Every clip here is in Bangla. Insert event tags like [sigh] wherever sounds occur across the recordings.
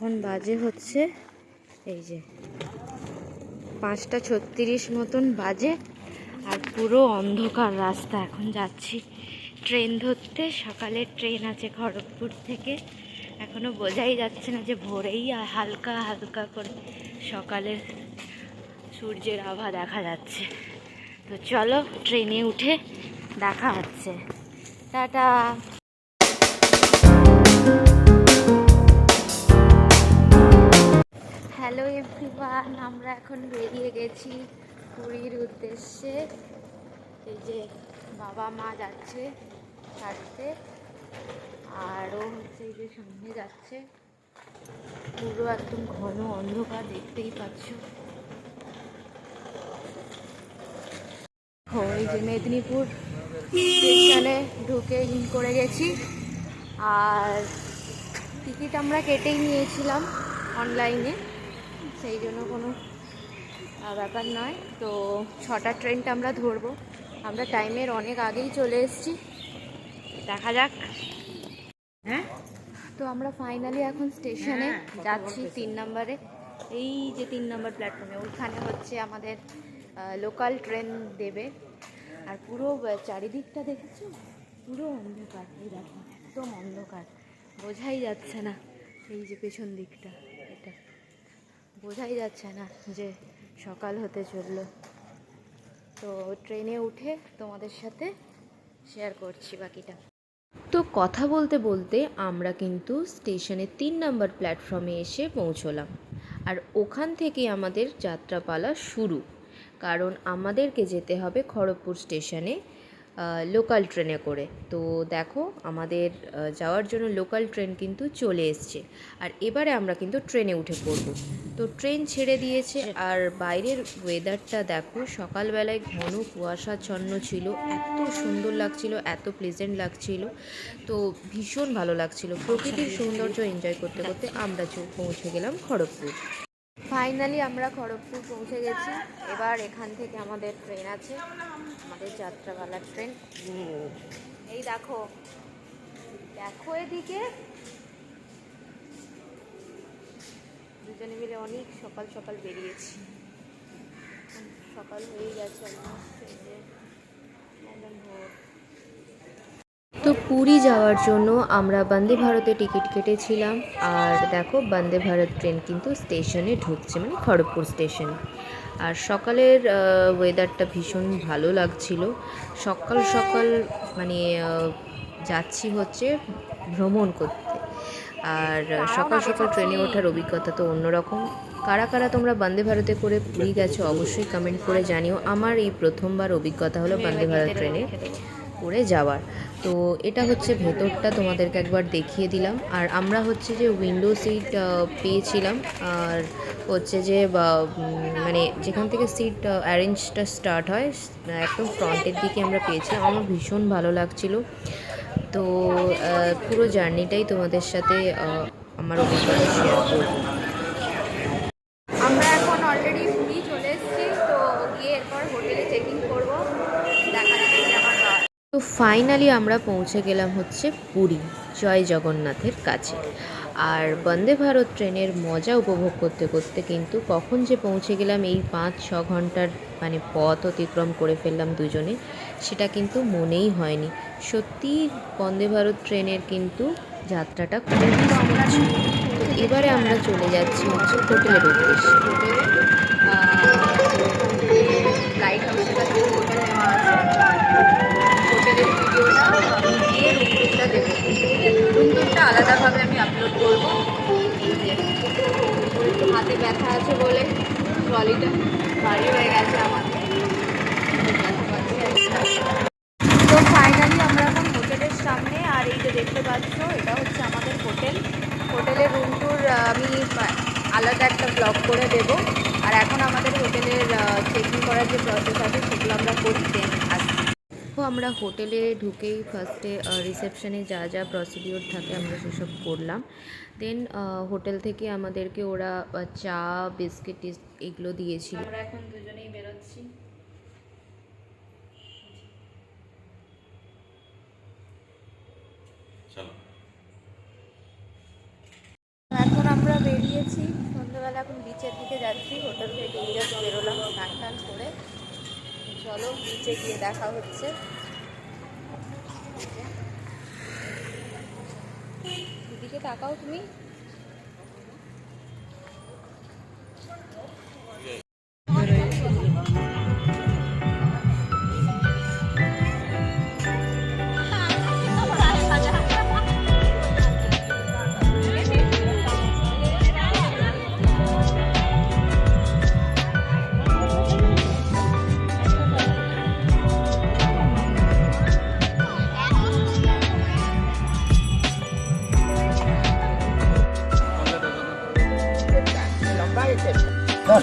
এখন বাজে হচ্ছে এই যে পাঁচটা ছত্রিশ মতন বাজে আর পুরো অন্ধকার রাস্তা। এখন যাচ্ছি ট্রেন ধরতে। সকালে ট্রেন আছে খড়গপুর থেকে। এখনও বোঝাই যাচ্ছে না যে ভোরেই আর হালকা হালকা করে সকালের সূর্যের আভা দেখা যাচ্ছে। তো চলো ট্রেনে উঠে দেখা হচ্ছে। টাটা। হ্যালো এভরিওয়ান আমরা এখন বেরিয়ে গেছি পুরীর উদ্দেশ্যে। এই যে বাবা মা যাচ্ছে ছাড়তে আরও হচ্ছে এই যে সামনে যাচ্ছে। পুরো একদম ঘন অন্ধকার দেখতেই পাচ্ছ। এই যে মেদিনীপুর স্টেশনে ঢুকে ইন করে গেছি। আর টিকিট আমরা কেটেই নিয়েছিলাম অনলাইনে। সেই জন্য কোনো ব্যাপার নয়। তো ছটা ট্রেনটা আমরা ধরবো। আমরা টাইমের অনেক আগেই চলে এসেছি। দেখা যাক। হ্যাঁ? তো আমরা ফাইনালি এখন স্টেশনে হ্যাঁ, যাচ্ছি তিন নম্বরে। এই যে তিন নম্বর প্ল্যাটফর্মে ওইখানে হচ্ছে আমাদের লোকাল ট্রেন দেবে। আর পুরো চারিদিকটা দেখেছ? পুরো অন্ধকার। এই দেখো একদম অন্ধকার। বোঝাই যাচ্ছে না এই যে পেছন দিকটা। বোঝাই যাচ্ছে না যে সকাল হতে চলল। তো ট্রেনে উঠে তোমাদের সাথে শেয়ার করছি বাকিটা। তো কথা বলতে বলতে আমরা কিন্তু স্টেশনের তিন নম্বর প্ল্যাটফর্মে এসে পৌঁছলাম। আর ওখান থেকে আমাদের যাত্রাপালা শুরু। কারণ আমাদেরকে যেতে হবে খড়গপুর স্টেশনে। লোকাল ট্রেনে করে। তো দেখো, আমাদের যাওয়ার জন্য লোকাল ট্রেন কিন্তু চলে এসছে। আর এবারে আমরা কিন্তু ট্রেনে উঠে পড়ব। তো ট্রেন ছেড়ে দিয়েছে, আর বাইরের ওয়েদারটা দেখো, সকালবেলায় ঘন কুয়াশাচ্ছন্ন ছিল। এত সুন্দর লাগছিল, এত প্লেজেন্ট লাগছিল। তো ভীষণ ভালো লাগছিল। প্রকৃতির সৌন্দর্য এনজয় করতে করতে আমরা পৌঁছে গেলাম খড়গপুর। ফাইনালি আমরা খড়গপুর পৌঁছে গেছি। এবার এখান থেকে আমাদের ট্রেন আছে, আমাদের যাত্রাপালার ট্রেন। এই দেখো দেখো এদিকে। দুজনে মিলে অনেক সকাল সকাল বেরিয়েছি। সকাল হয়ে গেছে যে একদম ভোর তো পুরী যাওয়ার জন্য আমরা বন্দে ভারতে টিকিট কেটেছিলাম। আর দেখো, বন্দে ভারত ট্রেন কিন্তু স্টেশনে ঢুকছে মানে খড়গপুর স্টেশন। আর সকালের ওয়েদারটা ভীষণ ভালো লাগছিল। সকাল সকাল মানে যাচ্ছি হচ্ছে ভ্রমণ করতে। আর সকাল সকাল ট্রেনে ওঠার অভিজ্ঞতা তো অন্যরকম। কারা কারা তোমরা বন্দে ভারতে করে পুরী গেছো, অবশ্যই কমেন্ট করে জানিও। আমার এই প্রথমবার অভিজ্ঞতা হলো বন্দে ভারত ট্রেনে। করে যাওয়ার। তো এটা হচ্ছে ভেতরটা, তোমাদেরকে একবার দেখিয়ে দিলাম। আর আমরা হচ্ছে যে উইন্ডো সিট পেয়েছিলাম। আর হচ্ছে যে মানে যেখান থেকে সিট অ্যারেঞ্জটা স্টার্ট হয়, একদম ফ্রন্টের দিকে আমরা পেয়েছিলাম। আমার ভীষণ ভালো লাগছিল। তো পুরো জার্নিটাই তোমাদের সাথে আমার অভিজ্ঞতা শেয়ার করব আমরা এখন অলরেডি পুরী চলে এসেছি তো গিয়ে এরপর হোটেলে চেক ইন করব দেখা যাচ্ছে যে আমার বা- তো ফাইনালি আমরা পৌঁছে গেলাম হচ্ছে পুরী, জয় জগন্নাথের কাছে। আর বন্দে ভারত ট্রেনের মজা উপভোগ করতে করতে কিন্তু কখন যে পৌঁছে গেলাম এই পাঁচ, ছ ঘণ্টার মানে পথ অতিক্রম করে ফেললাম দুজনে, সেটা কিন্তু মনেই হয়নি। সত্যি বন্দে ভারত ট্রেনের কিন্তু যাত্রাটা খুবই তো এবারে আমরা চলে যাচ্ছি হচ্ছে হোটেলের উদ্দেশ্যে। লাইট হাউসের কাছে। টুরটা আলাদাভাবে আমি আপলোড করব। হাতে ব্যথা আছে বলে ট্রলিটা ভারী হয়ে গেছে আমাদের ব্যথা পাচ্ছি আর কি। তো ফাইনালি আমরা এখন হোটেলের সামনে আর এই যে দেখতে পাচ্ছ এটা হচ্ছে আমাদের হোটেল হোটেলের রুম ট্যুর আমি পা- আলাদা একটা ব্লগ করে দেব আর এখন আমাদের হোটেলের চেকিং করার যে প্রসেস আছে সেগুলো আমরা করি দেন আসছি তো আমরা হোটেলে ঢুকেই ফার্স্টে রিসেপশনে যা যা প্রসিডিওর থাকে আমরা সেসব করলাম। দেন হোটেল থেকে আমাদেরকে ওরা চা বিস্কিট টিস- এগুলো দিয়েছিল। আমরা এখন দুজনেই বেরোচ্ছি। এখন আমরা আমরা বেরিয়েছি। সন্ধ্যাবেলা এখন বিচের দিকে যাচ্ছি। হোটেল থেকে বেরোলাম স্নান টান করে। চলো বিচে গিয়ে দেখা হচ্ছে। দিদিকে তাকাও তুমি।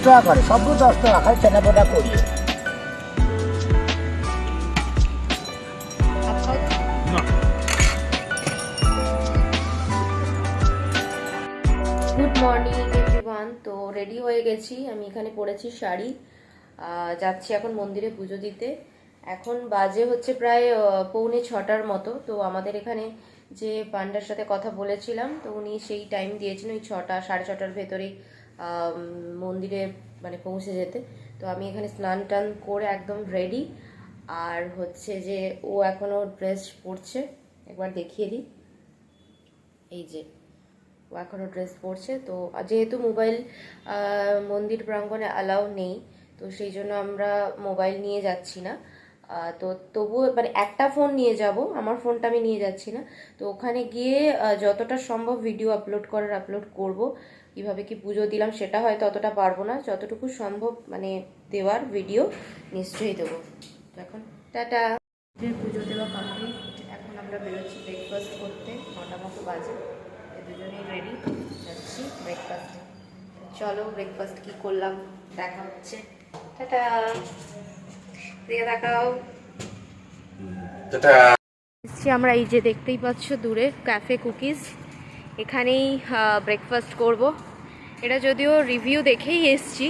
টাকা করে সবগুলো দশ টাকা খালি চেনাপোটা করি। গুড মর্নিং এভরিওয়ান তো রেডি হয়ে গেছি। আমি এখানে পরেছি শাড়ি। যাচ্ছি এখন মন্দিরে পুজো দিতে। এখন বাজে হচ্ছে প্রায় পৌনে ছটার মতো। তো আমাদের এখানে যে পান্ডার সাথে কথা বলেছিলাম তো উনি সেই টাইম দিয়েছেন ওই ছটা সাড়ে ছটার ভেতরেই। মন্দিরে মানে পৌঁছে যেতে। তো আমি এখানে স্নান টান করে একদম রেডি আর হচ্ছে যে ও এখনও ড্রেস পরছে। একবার দেখিয়ে দিই। এই যে, ও এখনও ড্রেস পরছে। তো যেহেতু মোবাইল মন্দির প্রাঙ্গণে অ্যালাউ নেই, তো সেই জন্য আমরা মোবাইল নিয়ে যাচ্ছি না। তো তবুও মানে একটা ফোন নিয়ে যাব। আমার ফোনটা আমি নিয়ে যাচ্ছি না। তো ওখানে গিয়ে যতটা সম্ভব ভিডিও আপলোড করার আপলোড করব। কীভাবে কি পুজো দিলাম সেটা হয়তো অতটা পারব না। যতটুকু সম্ভব মানে দেওয়ার ভিডিও নিশ্চয়ই দেবো। তো এখন টাটা। পুজো দেওয়া কমপ্লিট এখন আমরা বেরোচ্ছি ব্রেকফাস্ট করতে। নটা মতো বাজে। এই দুজনেই রেডি যাচ্ছি ব্রেকফাস্টে চলো ব্রেকফাস্ট কি করলাম দেখা হচ্ছে। টাটা। দিয়ে দেখাও। এসছি আমরা এই যে দেখতেই পাচ্ছ দূরে ক্যাফে কুকিজ এখানেই ব্রেকফাস্ট করব। এটা যদিও রিভিউ দেখেই এসছি।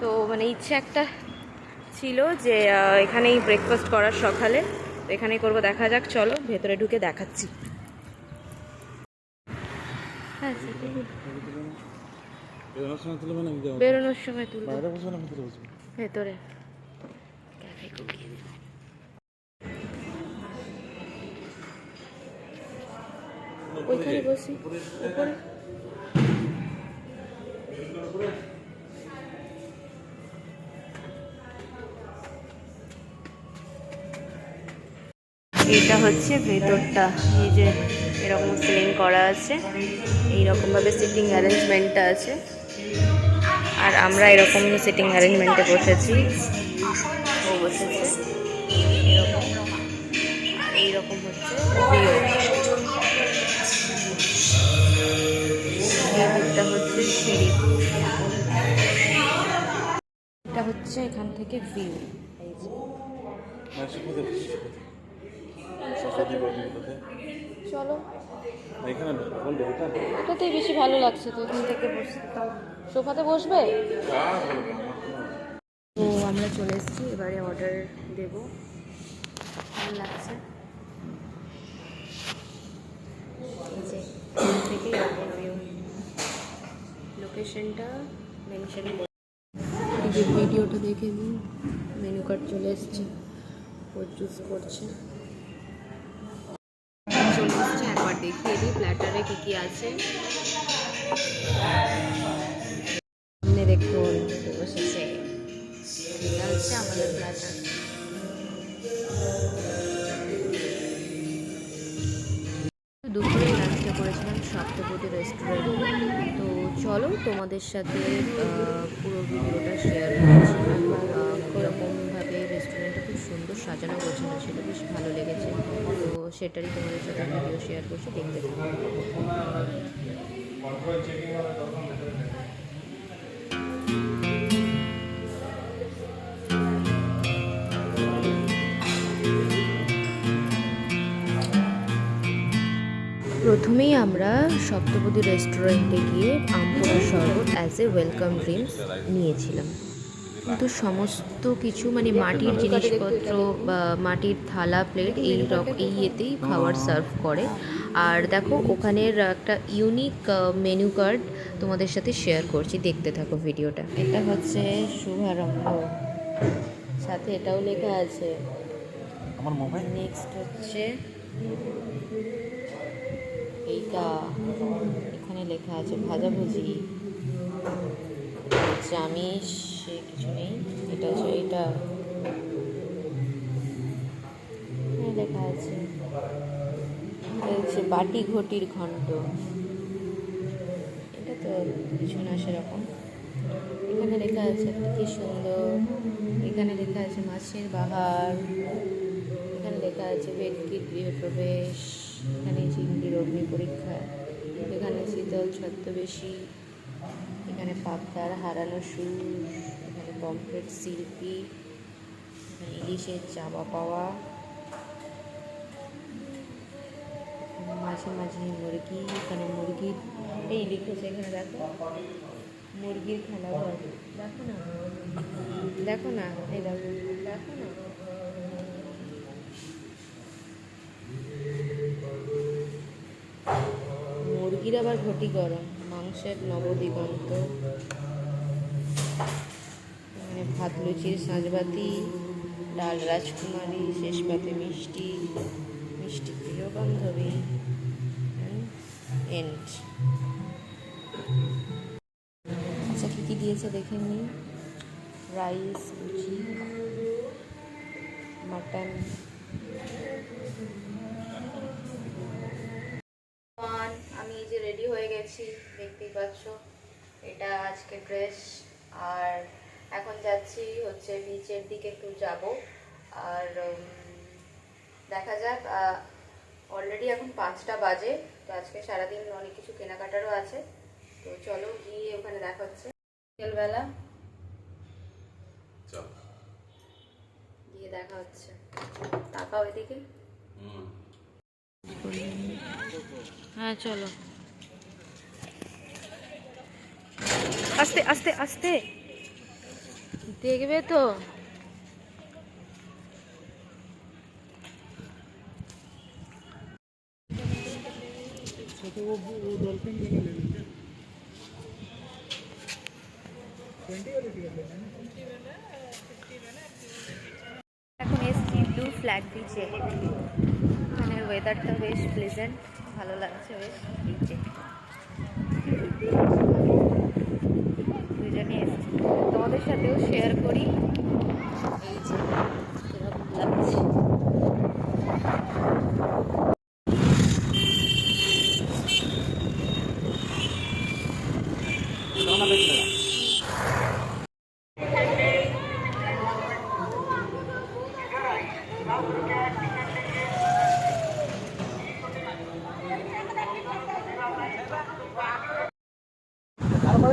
তো মানে ইচ্ছে একটা ছিল যে এখানেই ব্রেকফাস্ট করার সকালে। তো এখানেই করব দেখা যাক চলো ভেতরে ঢুকে দেখাচ্ছি। হ্যাঁ বেরোনোর সময় তুলবে ভিতরে। ওইখানে বসি। উপরে এটা হচ্ছে ভেতরটা। এই যে এরকম সিলিং করা আছে। এইরকমভাবে সিটিং অ্যারেঞ্জমেন্টটা আছে। আর আমরা এরকম সিটিং অ্যারেঞ্জমেন্টে বসেছি। ও বসেছে। এরকম। এইরকম হচ্ছে ভিউ এটা হচ্ছে এখান থেকে ভিউ চলো। এটাতেই বেশি ভালো লাগছে তো থেকে সোফাতে বসবে? তো আমরা চলে এসেছি, এবারে অর্ডার দেব। ভালো লাগছে। থেকে লোকেশনটা মেনশন এই যে ভিডিওটা দেখে নিন মেনু কার্ড চলে এসছে ও চুজ করছে চলে এসছে একবার দেখিয়ে দিই প্ল্যাটারে কী কী আছে সামনে দেখুন বসেছে এটা হচ্ছে আমাদের প্ল্যাটার সপ্তপতি রেস্টুরেন্টে তো চলো তোমাদের সাথে পুরো ভিডিওটা শেয়ার করছি। কীরকমভাবে রেস্টুরেন্টটা খুব সুন্দর সাজানো গোছানো ছিল বেশ ভালো লেগেছে। তো সেটারই তোমাদের সাথে ভিডিও শেয়ার করছি, দেখতে থাকো। প্রথমেই আমরা সপ্তপদী রেস্টুরেন্টে গিয়ে আমপোড়া শরবত অ্যাজ এ ওয়েলকাম ড্রিঙ্কস নিয়েছিলাম। কিন্তু সমস্ত কিছু মানে মাটির জিনিসপত্র বা মাটির থালা প্লেট এই রক এই ইয়েতেই খাবার সার্ভ করে। আর দেখো ওখানের একটা ইউনিক মেনু কার্ড তোমাদের সাথে শেয়ার করছি। দেখতে থাকো ভিডিওটা। এটা হচ্ছে শুভারম্ভ। সাথে এটাও লেখা আছে। আমার মোবাইল নেক্সট হচ্ছে এইটা এখানে লেখা আছে, ভাজাভুজি। চামিচ, সে কিছু নেই। এটা হচ্ছে এটা লেখা আছে হচ্ছে বাটি ঘটির ঘন্ট এটা তো কিছু না সেরকম। এখানে লেখা আছে, কি সুন্দর। এখানে লেখা আছে, মাছের বাহার। এখানে লেখা আছে ভেটকির গৃহ প্রবেশ। এখানে চিংড়ির অগ্নি পরীক্ষা, এখানে শীতল ছদ্মবেশী এখানে পাবদার হারানো সুর, এখানে পমফ্রেট শিল্পী, এখানে ইলিশের চাবা পাওয়া মাঝে মাঝে মুরগি, এখানে মুরগির এই লিখেছে এখানে দেখো। মুরগির খেলা ঘর। দেখো না? দেখো না? এই দেখো না? মুরগির আবার ঘটি গরম, মাংসের নবদিগন্ত। এখানে ভাত, লুচির সাঁজবাতি, ডাল, রাজকুমারী শেষ পাতে মিষ্টি মিষ্টি প্রিয় বান্ধবী এন্ড আচ্ছা কী কী দিয়েছে দেখে নি? রাইস, লুচি, মাটন ওয়ান আমি এই যে রেডি হয়ে গেছি দেখতেই পাচ্ছ এটা আজকে ড্রেস আর এখন যাচ্ছি হচ্ছে বিচের দিকে একটু যাব। আর দেখা যাক অলরেডি এখন পাঁচটা বাজে। তো আজকে সারাদিন অনেক কিছু কেনাকাটারও আছে। তো চলো গিয়ে ওখানে দেখা হচ্ছে। বিকেলবেলা গিয়ে দেখা হচ্ছে। তাকাও এদিকে। হ্যাঁ চলো। আস্তে আস্তে আস্তে। দেখবে তো। এখন এসছি ব্লু ফ্ল্যাগ বিচে এখানের ওয়েদারটা বেশ প্লেজেন্ট ভালো লাগছে বেশ। বিচে দুজনে এসেছি। তোমাদের সাথেও শেয়ার করি। এই যে লাগছে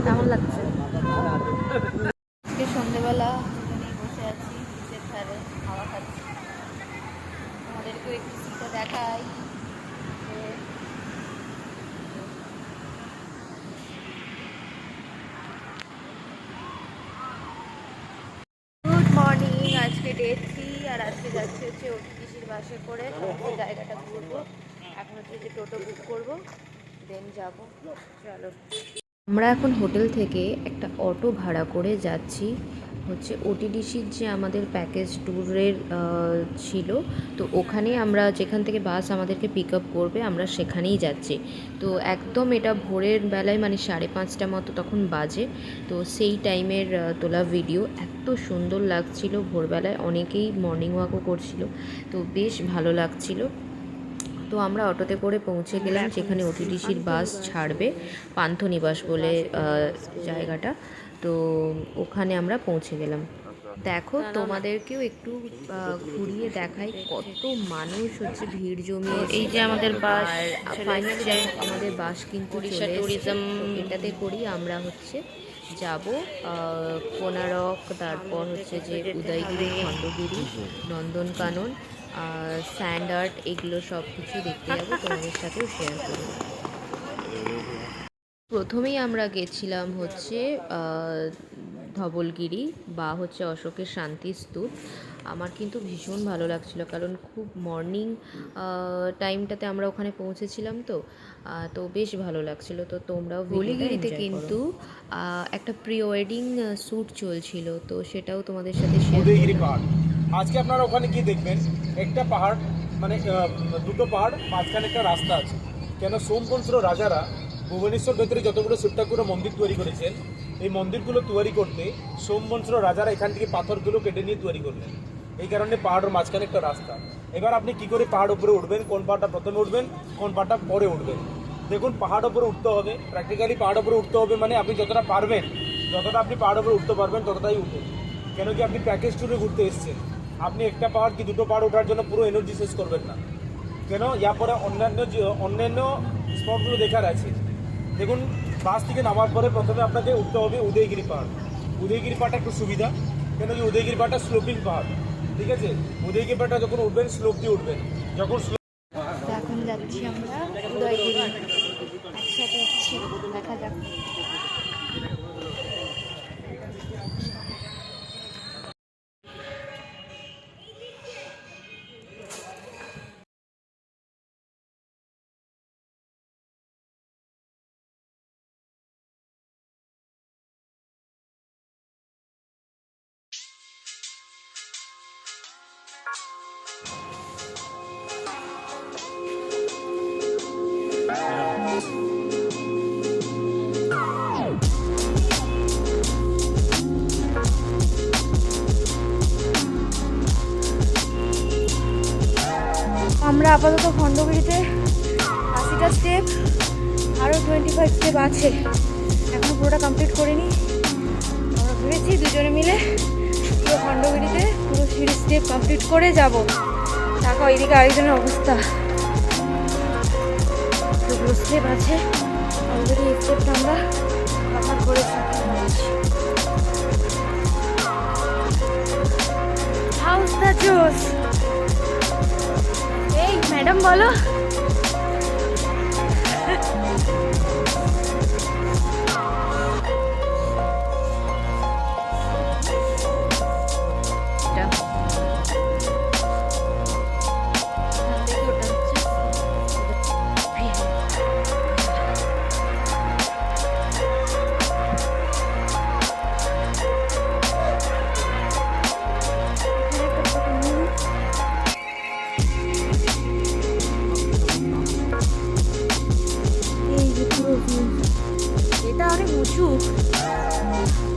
কেমন লাগছে আজকে সন্ধেবেলা দুজনেই বসে আছি বিচের ধারে হাওয়া খাচ্ছি আমাদেরকেও একটু সিটে দেখাই যে গুড মর্নিং আজকে ডে থ্রি আর আজকে যাচ্ছি হচ্ছে ওটিটিসির বাসে করে সমস্ত জায়গাটা ঘুরবো। এখন হচ্ছে যে টোটো বুক করব দেন যাব। চলো। আমরা এখন হোটেল থেকে একটা অটো ভাড়া করে যাচ্ছি। হচ্ছে ওটিডিসির যে আমাদের প্যাকেজ ট্যুরের ছিল, তো ওখানে আমরা যেখান থেকে বাস আমাদেরকে পিক আপ করবে, আমরা সেখানেই যাচ্ছি। তো একদম এটা ভোরের বেলায় মানে সাড়ে পাঁচটা মতো তখন বাজে, তো সেই টাইমের তোলা ভিডিও এত সুন্দর লাগছিল ভোরবেলায়, অনেকেই মর্নিং ওয়াকও করছিল, তো বেশ ভালো লাগছিল। তো আমরা অটোতে করে পৌঁছে গেলাম, যেখানে ওটিডিসির বাস ছাড়বে, পান্থনিবাস বলে জায়গাটা। তো ওখানে আমরা পৌঁছে গেলাম। দেখো তোমাদেরকেও একটু ঘুরিয়ে দেখাই কত মানুষ হচ্ছে ভিড় জমিয়ে এই যে আমাদের বাস ফাইনালি আমাদের বাস কিন্তু ট্যুরিজম এটাতে করি আমরা হচ্ছে যাব কোনারক তারপর হচ্ছে যে উদয়গিরি খণ্ডগিরি নন্দনকানন স্যান্ড আর্ট এগুলো সব কিছু দেখতে যাব। তোমাদের সাথেও শেয়ার করব। প্রথমেই আমরা গেছিলাম হচ্ছে ধবলগিরি বা হচ্ছে অশোকের শান্তি স্তূপ। আমার কিন্তু ভীষণ ভালো লাগছিল কারণ খুব মর্নিং টাইমটাতে আমরা ওখানে পৌঁছেছিলাম তো তো বেশ ভালো লাগছিল। তো তোমরাও হলিগিরিতে কিন্তু একটা প্রি ওয়েডিং শ্যুট চলছিল। তো সেটাও তোমাদের সাথে শেয়ার উদয়গিরি পাহাড়। আজকে আপনারা ওখানে গিয়ে দেখবেন একটা পাহাড় মানে দুটো পাহাড় মাঝখানে একটা রাস্তা আছে। কেন সোমবংশ রাজারা ভুবনেশ্বর ভেতরে যতগুলো শিবঠাকুরের মন্দির তৈরি করেছেন, এই মন্দিরগুলো তৈরি করতে সোমবংশ রাজারা এখান থেকে পাথরগুলো কেটে নিয়ে তৈরি করলেন। এই কারণে পাহাড়ের মাঝখানে একটা রাস্তা। এবার আপনি কি করে পাহাড় উপরে উঠবেন? কোন পাহাড়টা প্রথমে উঠবেন, কোন পাহাড়টা পরে উঠবেন? দেখুন, পাহাড় উপরে উঠতে হবে। প্র্যাকটিক্যালি পাহাড় উপরে উঠতে হবে মানে আপনি যতটা পারবেন, যতটা আপনি পাহাড় উপরে উঠতে পারবেন, ততটাই উঠুন কেন কি আপনি প্যাকেজ ট্যুরে ঘুরতে এসেছেন। আপনি একটা পাহাড় কি দুটো পাহাড় ওঠার জন্য পুরো এনার্জি শেষ করবেন না। কেন? ইয়া পরে অন্যান্য অন্যান্য স্পটগুলো দেখার আছে। দেখুন, বাস থেকে নামার পরে প্রথমে আপনাকে উঠতে হবে উদয়গিরি পাহাড় উদয়গিরি পাহাড়টা একটু সুবিধা কেন কি উদয়গিরি পাহাড়টা স্লোপিং পাহাড় ঠিক আছে? উদয়গিরি পাহাড়টা যখন উঠবেন স্লোপ দিয়ে উঠবেন। যখন এখন যাচ্ছি আমরা উদয়গিরি, একসাথে দেখা যাক। আপাতত খণ্ডগিরিতে আশিটা স্টেপ আরও টোয়েন্টি ফাইভ স্টেপ আছে। এখনও পুরোটা কমপ্লিট করিনি। আমরা ভেবেছি দুজনে মিলে। পুরো খণ্ডগিরিতে পুরো সিঁড়ি স্টেপ কমপ্লিট করে যাব। দেখো এইদিকে আরেকজনের অবস্থা। দুটো স্টেপ আছে। অলরেডি এই স্টেপটা আমরা কভার করেছি। হাউস দ্য জোস ম্যাডাম বলো। এটা অনেক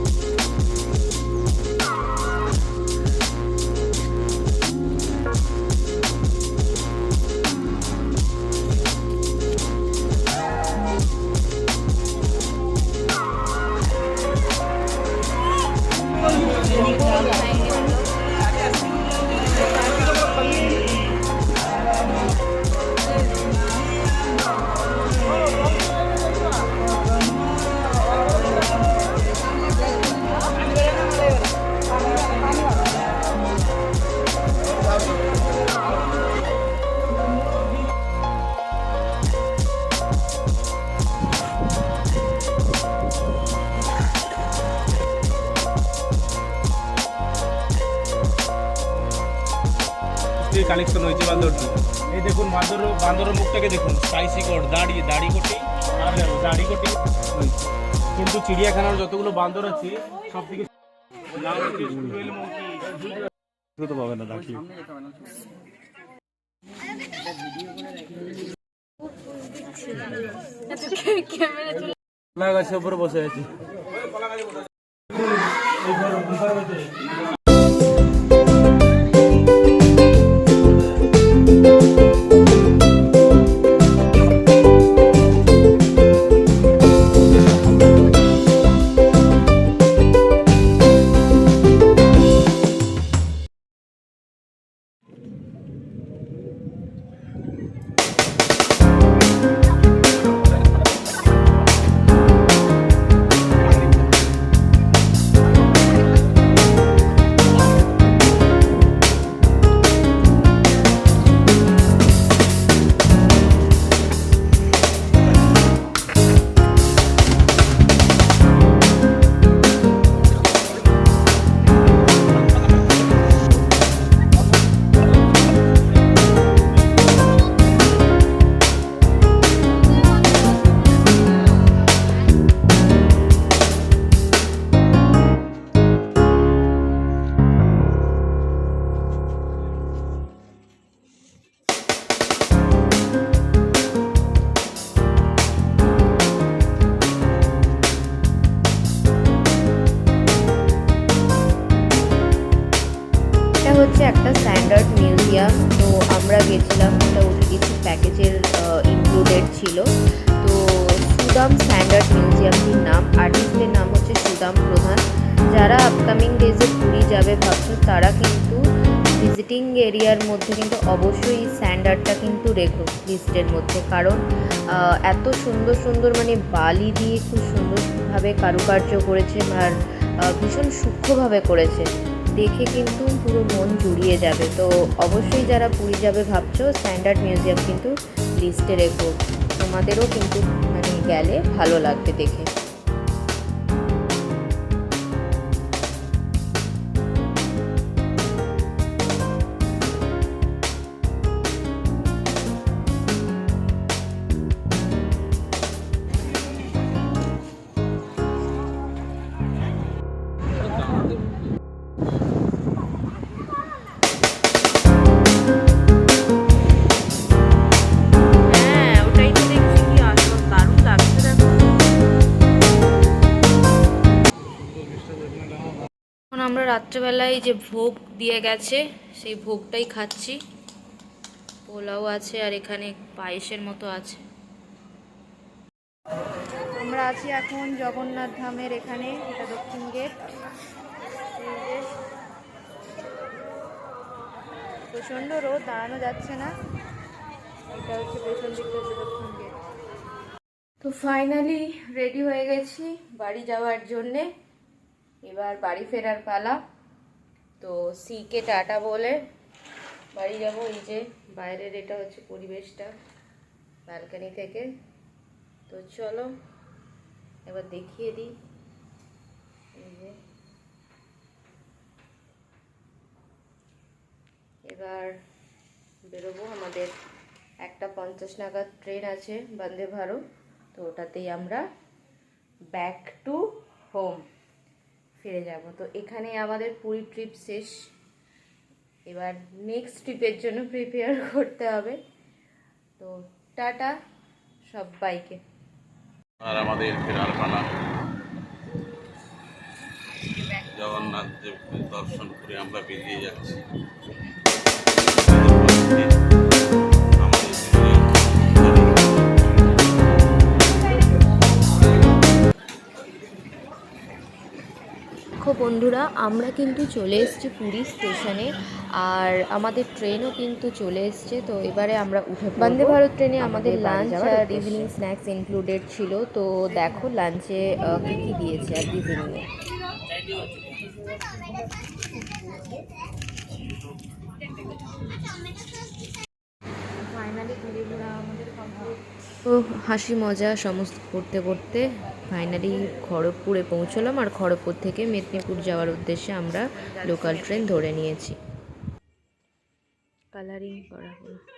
কালেকশন হয়েছে বান্দরটি। এই দেখুন বান্দর বান্দরের মুখটাকে দেখুন স্পাইসি কোট দাড়ি দাড়ি কোটি আর দাড়ি কোটি কিন্তু চিড়িয়াখানার যতগুলো বান্দর আছে সব থেকে নাম হচ্ছে স্টুডেল মঙ্কি তো পাবে না দেখি কলা গাছের উপরে বসে আছি। এত সুন্দর সুন্দর মানে বালি দিয়ে খুব সুন্দরভাবে কারুকার্য করেছে আর ভীষণ সূক্ষ্মভাবে করেছে। দেখে কিন্তু পুরো মন জুড়িয়ে যাবে। তো অবশ্যই যারা পুরী যাবে ভাবছ স্ট্যান্ডার্ড মিউজিয়াম কিন্তু লিস্টে রেখো। তোমাদেরও কিন্তু মানে গেলে ভালো লাগবে দেখে। রাত্রেবেলায় যে ভোগ দিয়ে গেছে, সেই ভোগটাই খাচ্ছি। পোলাও আছে আর এখানে পায়েসের মতো আছে। আমরা আছি এখন জগন্নাথ ধামের এখানে, এটা দক্ষিণ গেট। প্রচণ্ড রোদ, দাঁড়ানো যাচ্ছে না। এটা হচ্ছে পেছন দক্ষিণ গেট। তো ফাইনালি রেডি হয়ে গেছি বাড়ি যাওয়ার জন্যে। এবার বাড়ি ফেরার পালা। তো সিকে টাটা বলে বাড়ি যাব। এই যে বাইরের এটা হচ্ছে পরিবেশটা ব্যালকানি থেকে। তো চলো এবার দেখিয়ে দিই। এই যে। এবার বেরোবো। আমাদের একটা পঞ্চাশ নাগাদ ট্রেন আছে, বন্দে ভারত। তো ওটাতেই আমরা ব্যাক টু হোম ফিরে যাব। তো এখানে আমাদের পুরী ট্রিপ শেষ। এবার নেক্সট ট্রিপের জন্য প্রিপেয়ার [laughs] করতে হবে। তো টাটা সবাইকে। আর আমাদের ফেরার পালা। জগন্নাথ দর্শন করে আমরা বেরিয়ে যাচ্ছি। বন্ধুরা আমরা কিন্তু চলে এসেছি পুরী স্টেশনে আর আমাদের ট্রেনও কিন্তু চলে এসছে। তো এবারে আমরা উঠে বন্দে ভারত ট্রেনে আমাদের লাঞ্চ আর ইভিনিং স্ন্যাক্স ইনক্লুডেড ছিল। তো দেখো লাঞ্চে কী কী দিয়েছে আর ইভিনিংয়ে তো হাসি মজা সমস্ত করতে করতে ফাইনালি খড়গপুরে পৌঁছলাম আর খড়গপুর থেকে মেদিনীপুর যাওয়ার উদ্দেশ্যে আমরা লোকাল ট্রেন ধরে নিয়েছি। কালারিং করা হলো।